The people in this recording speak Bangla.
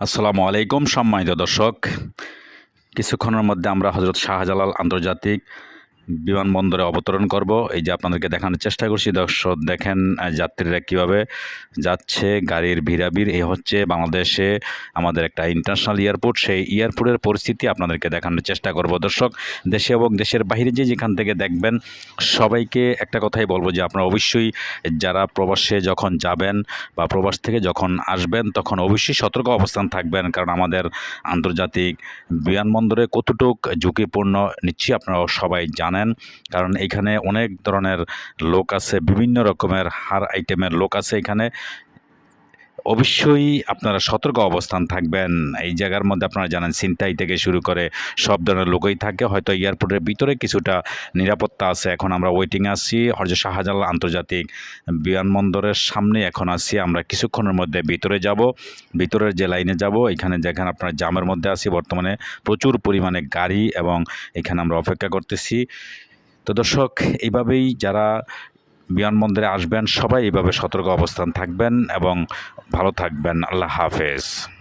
আসসালামু আলাইকুম সম্মানিত দর্শক। কিছুক্ষণের মধ্যে আমরা হজরত শাহজালাল আন্তর্জাতিক বিমানবন্দরে অবতরণ করব। এই যে আপনাদেরকে দেখানোর চেষ্টা করছি, দর্শক দেখেন যাত্রীরা কীভাবে যাচ্ছে, গাড়ির ভিড়াভিড়। এই হচ্ছে বাংলাদেশে আমাদের একটা ইন্টারন্যাশনাল এয়ারপোর্ট সেই এয়ারপোর্টের পরিস্থিতি আপনাদেরকে দেখানোর চেষ্টা করব। দর্শক, দেশে এবং দেশের বাইরে যে যেখান থেকে দেখবেন, সবাইকে একটা কথাই বলব যে আপনারা অবশ্যই যারা প্রবাসে যখন যাবেন বা প্রবাস থেকে যখন আসবেন, তখন অবশ্যই সতর্ক অবস্থান থাকবেন। কারণ আমাদের আন্তর্জাতিক বিমানবন্দরে কতটুক ঝুঁকিপূর্ণ নিচ্ছি আপনারা সবাই জানেন। কারণ এখানে অনেক ধরনের লোক আছে বিভিন্ন রকমের হার আইটেমের লোক আছে এখানে। অবশ্যই আপনারা সতর্ক অবস্থান থাকবেন। এই জায়গার মধ্যে আপনারা জানেন, ছিনতাই থেকে শুরু করে সব ধরনের লোকই থাকে। হয়তো এয়ারপোর্টের ভিতরে কিছুটা নিরাপত্তা আছে। এখন আমরা ওয়েটিংয়ে আছি। হরজত শাহজালাল আন্তর্জাতিক বিমানবন্দরের সামনে এখন আছি। আমরা কিছুক্ষণের মধ্যে ভিতরে যাব। ভিতরের যে লাইনে যাব, এখানে যেখানে আপনার জামের মধ্যে আছি, বর্তমানে প্রচুর পরিমাণে গাড়ি এবং এখানে আমরা অপেক্ষা করতেছি। তো দর্শক, এইভাবেই যারা বিমানবন্দরে আসবেন। সবাই এভাবে সতর্ক অবস্থান থাকবেন এবং ভালো থাকবেন। আল্লাহ হাফেজ।